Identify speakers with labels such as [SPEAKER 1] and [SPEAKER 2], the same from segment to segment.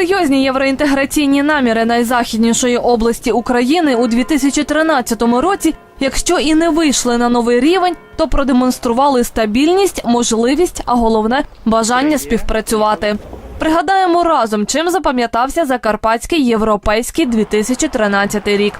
[SPEAKER 1] Серйозні євроінтеграційні наміри найзахіднішої області України у 2013 році, якщо і не вийшли на новий рівень, то продемонстрували стабільність, можливість, а головне бажання співпрацювати. Пригадаємо разом, чим запам'ятався Закарпатський європейський 2013 рік.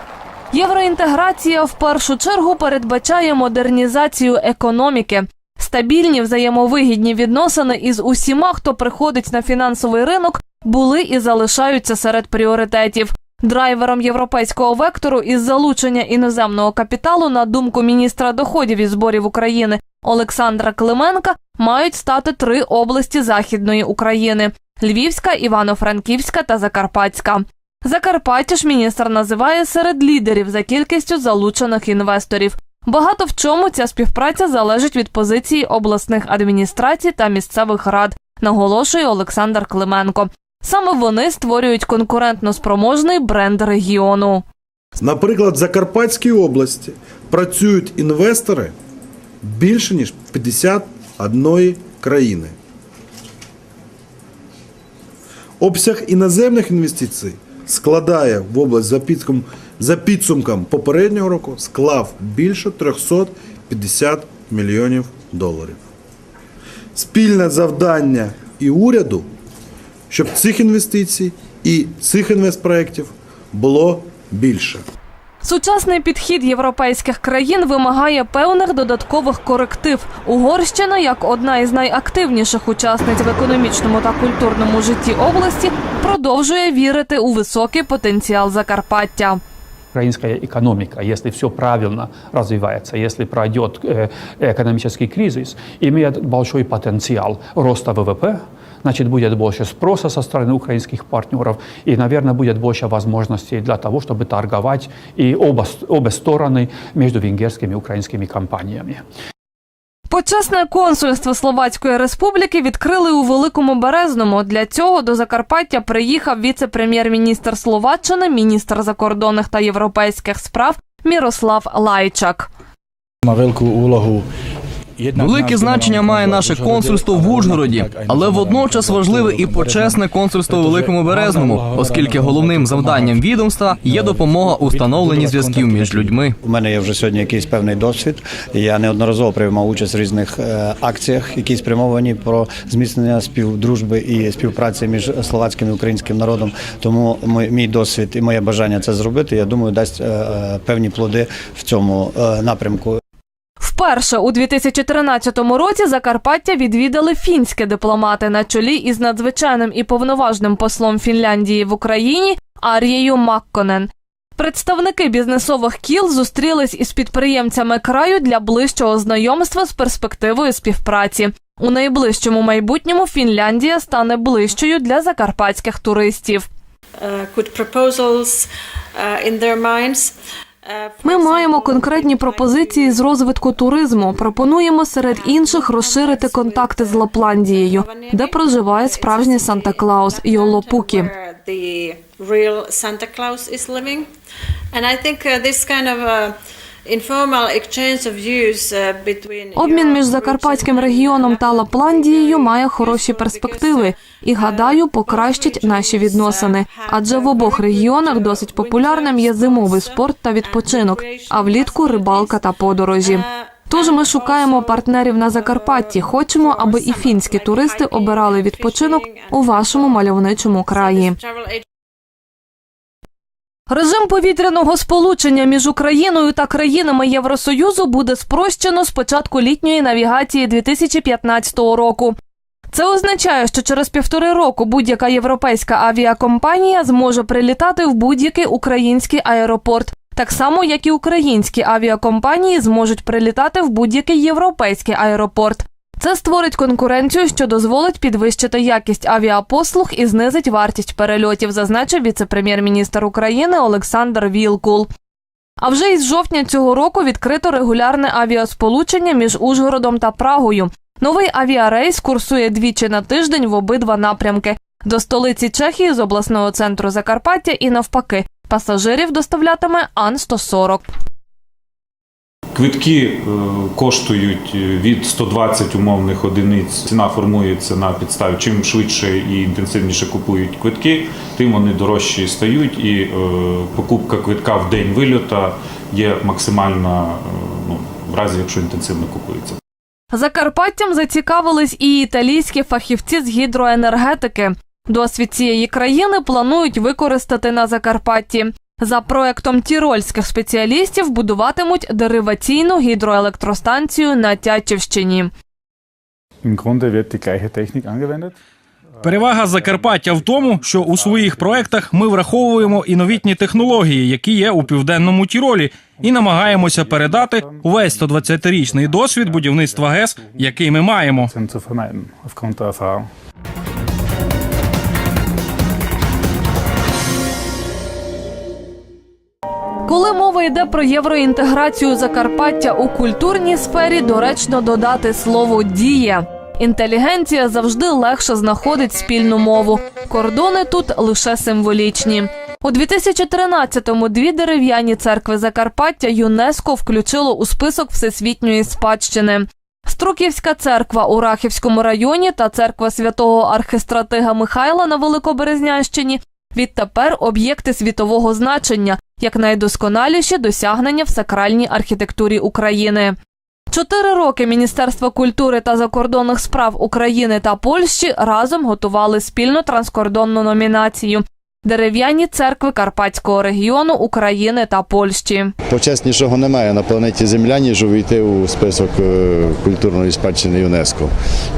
[SPEAKER 1] Євроінтеграція в першу чергу передбачає модернізацію економіки, стабільні взаємовигідні відносини із усіма, хто приходить на фінансовий ринок, були і залишаються серед пріоритетів. Драйвером європейського вектору із залучення іноземного капіталу, на думку міністра доходів і зборів України Олександра Клименка, мають стати три області Західної України: Львівська, Івано-Франківська та Закарпатська. Закарпаття ж міністр називає серед лідерів за кількістю залучених інвесторів. Багато в чому ця співпраця залежить від позиції обласних адміністрацій та місцевих рад, наголошує Олександр Клименко. Саме вони створюють конкурентно спроможний бренд регіону.
[SPEAKER 2] Наприклад, в Закарпатській області працюють інвестори більше ніж 51 країни. Обсяг іноземних інвестицій складає в область за підсумком, за підсумком попереднього року склав більше 350 мільйонів доларів. Спільне завдання і уряду, щоб цих інвестицій і цих інвестпроєктів було більше.
[SPEAKER 1] Сучасний підхід європейських країн вимагає певних додаткових коректив. Угорщина, як одна із найактивніших учасниць в економічному та культурному житті області, продовжує вірити у високий потенціал Закарпаття.
[SPEAKER 3] украинская экономика, если все правильно развивается, если пройдет э, экономический кризис, имеет большой потенциал роста ВВП, значит, будет больше спроса со стороны украинских партнеров, и, наверное, будет больше возможностей для того, чтобы торговать и оба, обе стороны между венгерскими и украинскими компаниями.
[SPEAKER 1] Почесне консульство Словацької республіки відкрили у Великому Березному. Для цього до Закарпаття приїхав віце-прем'єр-міністр Словаччини, міністр закордонних та європейських справ Мірослав Лайчак.
[SPEAKER 4] Má veľkú úlohu.
[SPEAKER 5] Велике значення має наше консульство в Ужгороді, але водночас важливе і почесне консульство у Великому Березному, оскільки головним завданням відомства є допомога у встановленні зв'язків між людьми.
[SPEAKER 6] У мене є вже сьогодні якийсь певний досвід. Я неодноразово приймав участь в різних е, акціях, які спрямовані про зміцнення співдружби і співпраці між словацьким і українським народом. Тому мій, мій досвід і моє бажання це зробити, я думаю, дасть е, е, певні плоди в цьому напрямку.
[SPEAKER 1] Вперше у 2013 році Закарпаття відвідали фінські дипломати на чолі із надзвичайним і повноважним послом Фінляндії в Україні Арією Макконен. Представники бізнесових кіл зустрілись із підприємцями краю для ближчого знайомства з перспективою співпраці. У найближчому майбутньому Фінляндія стане ближчою для закарпатських туристів.
[SPEAKER 7] uh, good proposals uh, in their minds.
[SPEAKER 1] Ми маємо конкретні пропозиції з розвитку туризму. Пропонуємо серед інших розширити контакти з Лапландією, де проживає справжній Санта Клаус Йолопукі.
[SPEAKER 7] where Санта Клаус Santa living. And I uh, uh,
[SPEAKER 1] Обмін між закарпатським регіоном та Лапландією має хороші перспективи і,
[SPEAKER 7] uh,
[SPEAKER 1] гадаю, покращить наші
[SPEAKER 7] uh,
[SPEAKER 1] відносини. Адже в обох регіонах досить популярним є зимовий спорт та відпочинок, а влітку рибалка та подорожі. Тож ми шукаємо партнерів на Закарпатті. Хочемо, аби і фінські туристи обирали відпочинок у вашому мальовничому краї. Режим повітряного сполучення між Україною та країнами Євросоюзу буде спрощено з початку літньої навігації 2015 року. Це означає, що через півтори року будь-яка європейська авіакомпанія зможе прилітати в будь-який український аеропорт, так само як і українські авіакомпанії зможуть прилітати в будь-який європейський аеропорт. Це створить конкуренцію, що дозволить підвищити якість авіапослуг і знизить вартість перельотів, зазначив віце-прем'єр-міністр України Олександр Вілкул. А вже із жовтня цього року відкрито регулярне авіасполучення між Ужгородом та Прагою. Новий авіарейс курсує двічі на тиждень в обидва напрямки до столиці Чехії з обласного центру Закарпаття і навпаки. Пасажирів доставлятиме Ан-140.
[SPEAKER 8] Квитки е, коштують е, від 120 умовних одиниць. Ціна формується на підставі. Чим швидше і інтенсивніше купують квитки, тим вони дорожчі стають. І е, покупка квитка в день вильота є максимальна е, ну, в разі, якщо інтенсивно купується.
[SPEAKER 1] Закарпаттям зацікавились і італійські фахівці з гідроенергетики. Досвід цієї країни планують використати на Закарпатті. За проектом тірольських спеціалістів будуватимуть дериваційну гідроелектростанцію на Тячівщині.
[SPEAKER 9] Перевага Закарпаття в тому, що у своїх проектах ми враховуємо і новітні технології, які є у південному Тіролі, і намагаємося передати увесь 120-річний досвід будівництва ГЕС, який ми маємо.
[SPEAKER 1] Мова йде про євроінтеграцію Закарпаття у культурній сфері, доречно додати слово дія. Інтелігенція завжди легше знаходить спільну мову. Кордони тут лише символічні. У 2013-му дві дерев'яні церкви Закарпаття ЮНЕСКО включило у список всесвітньої спадщини. Струківська церква у Рахівському районі та церква святого архистратига Михайла на Великоберезнянщині відтепер об'єкти світового значення як найдосконаліші досягнення в сакральній архітектурі України. Чотири роки Міністерство культури та закордонних справ України та Польщі разом готували спільну транскордонну номінацію Дерев'яні церкви Карпатського регіону України та Польщі.
[SPEAKER 10] Почеснішого немає на планеті Земля, ніж увійти у список е, культурної спадщини ЮНЕСКо.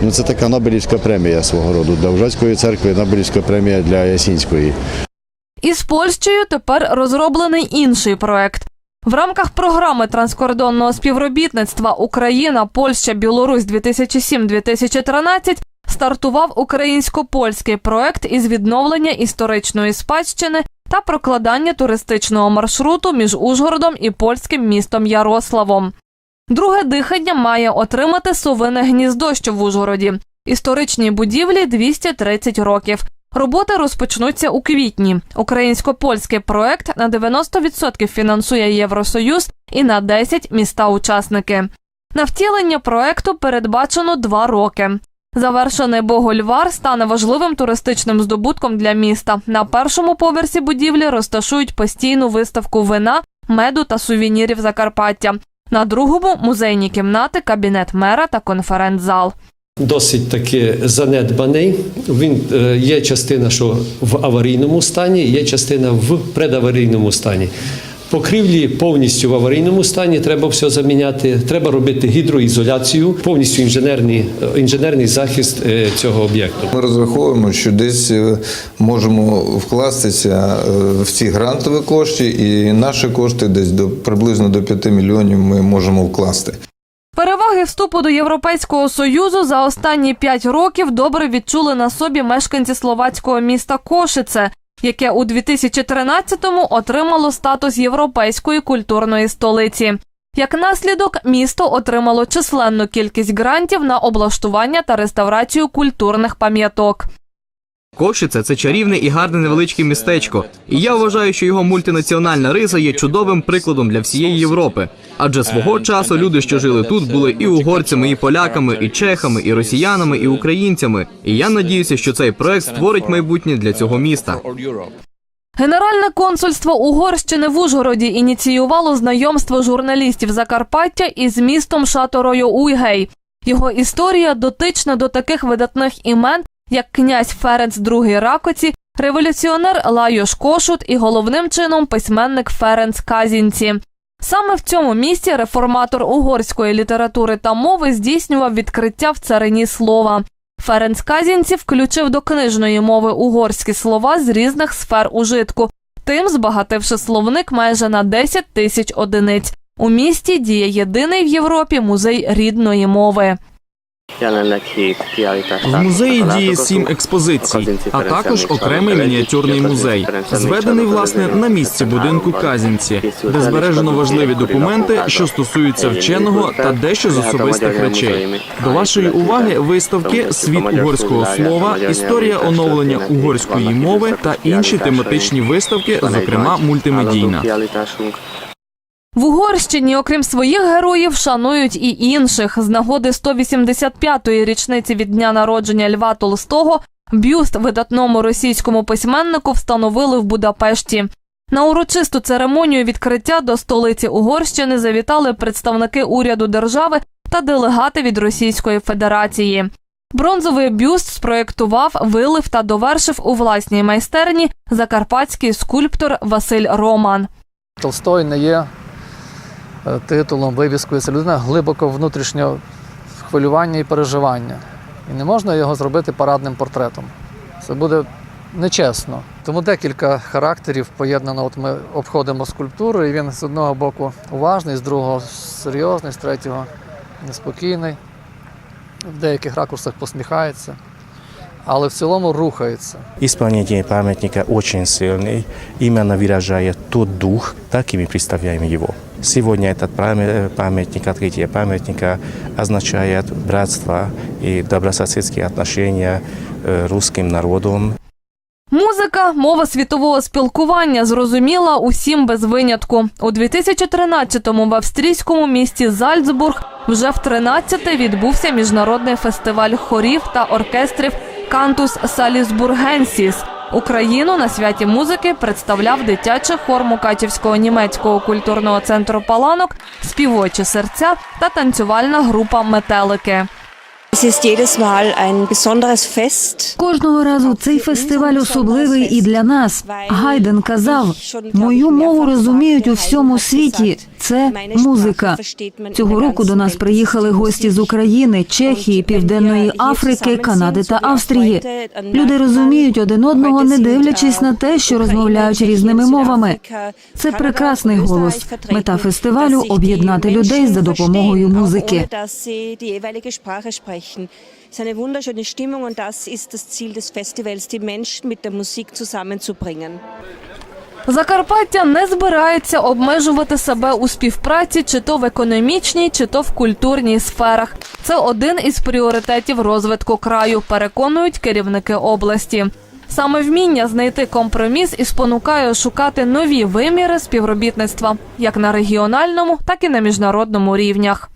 [SPEAKER 10] Ну це така Нобелівська премія свого роду для Ужацької церкви, Нобелівська премія для Ясінської.
[SPEAKER 1] Із Польщею тепер розроблений інший проект. В рамках програми транскордонного співробітництва Україна, Польща, Білорусь 2007-2013 стартував українсько-польський проект із відновлення історичної спадщини та прокладання туристичного маршруту між Ужгородом і польським містом Ярославом. Друге дихання має отримати совине гніздо, що в Ужгороді. Історичній будівлі 230 років. Роботи розпочнуться у квітні. Українсько-польський проект на 90% фінансує Євросоюз і на 10 міста-учасники. На втілення проекту передбачено два роки. Завершений Богольвар стане важливим туристичним здобутком для міста. На першому поверсі будівлі розташують постійну виставку вина, меду та сувенірів Закарпаття. На другому музейні кімнати, кабінет мера та конференц-зал.
[SPEAKER 11] Досить таки занедбаний. Він е, є частина, що в аварійному стані, є частина в предаварійному стані. Покрівлі повністю в аварійному стані, треба все заміняти. Треба робити гідроізоляцію, повністю інженерний, інженерний захист е, цього об'єкту.
[SPEAKER 12] Ми розраховуємо, що десь е, можемо вкластися е, в ці грантові кошти, і наші кошти десь до приблизно до 5 мільйонів ми можемо вкласти.
[SPEAKER 1] Переваги вступу до Європейського союзу за останні п'ять років добре відчули на собі мешканці словацького міста Кошице, яке у 2013-му отримало статус європейської культурної столиці. Як наслідок, місто отримало численну кількість грантів на облаштування та реставрацію культурних пам'яток.
[SPEAKER 5] Кошице це чарівне і гарне невеличке містечко. І я вважаю, що його мультинаціональна риса є чудовим прикладом для всієї Європи. Адже свого часу люди, що жили тут, були і угорцями, і поляками, і чехами, і росіянами, і українцями. І я надіюся, що цей проект створить майбутнє для цього міста.
[SPEAKER 1] Генеральне консульство Угорщини в Ужгороді ініціювало знайомство журналістів Закарпаття із містом Шаторою Уйгей. Його історія дотична до таких видатних імен, як князь Ференц II Ракоці, революціонер Лайош Кошут і головним чином письменник Ференц Казінці. Саме в цьому місці реформатор угорської літератури та мови здійснював відкриття в царині слова. Ференц Казінці включив до книжної мови угорські слова з різних сфер ужитку, тим збагативши словник майже на 10 тисяч одиниць. У місті діє єдиний в Європі музей рідної мови.
[SPEAKER 13] В музеї діє сім експозицій, а також окремий мініатюрний музей, зведений власне на місці будинку Казінці, де збережено важливі документи, що стосуються вченого та дещо з особистих речей. До вашої уваги виставки Світ угорського слова, історія оновлення угорської мови та інші тематичні виставки, зокрема мультимедійна.
[SPEAKER 1] В Угорщині, окрім своїх героїв, шанують і інших. З нагоди 185-ї річниці від дня народження Льва Толстого бюст видатному російському письменнику встановили в Будапешті. На урочисту церемонію відкриття до столиці Угорщини завітали представники уряду держави та делегати від Російської Федерації. Бронзовий бюст спроєктував, вилив та довершив у власній майстерні закарпатський скульптор Василь Роман.
[SPEAKER 14] Толстой не є титулом, вивіскою. Це людина глибоко внутрішнього хвилювання і переживання. І не можна його зробити парадним портретом. Це буде нечесно. Тому декілька характерів поєднано. От ми обходимо скульптуру, і він з одного боку уважний, з другого серйозний, з третього неспокійний. В деяких ракурсах посміхається, але в цілому рухається.
[SPEAKER 15] Исполнение памятника очень сильный, именно выражает тот дух, так и мы представляем его. Сегодня этот памя- памятник, открытие памятника означает братство и добрососедские отношения э, русским народом.
[SPEAKER 1] Музика мова світового спілкування зрозуміла усім без винятку. У 2013-му в австрійському місті Зальцбург вже в 13-те відбувся міжнародний фестиваль хорів та оркестрів Кантус Салісбургенсіс. Україну на святі музики представляв дитячий хор Мукачівського німецького культурного центру Паланок, співочі серця та танцювальна група Метелики.
[SPEAKER 16] Кожного разу цей фестиваль особливий і для нас. Гайден казав, мою мову розуміють у всьому світі. Це музика. Цього року до нас приїхали гості з України, Чехії, Південної Африки, Канади та Австрії. Люди розуміють один одного, не дивлячись на те, що розмовляють різними мовами. Це прекрасний голос. Мета фестивалю об'єднати людей за допомогою музики.
[SPEAKER 17] Sprechen. Es ist eine wunderschöne Stimmung und das ist das Ziel des Festivals, die Menschen mit der Musik zusammenzubringen.
[SPEAKER 1] Закарпаття не збирається обмежувати себе у співпраці чи то в економічній, чи то в культурній сферах. Це один із пріоритетів розвитку краю, переконують керівники області. Саме вміння знайти компроміс і спонукає шукати нові виміри співробітництва як на регіональному, так і на міжнародному рівнях.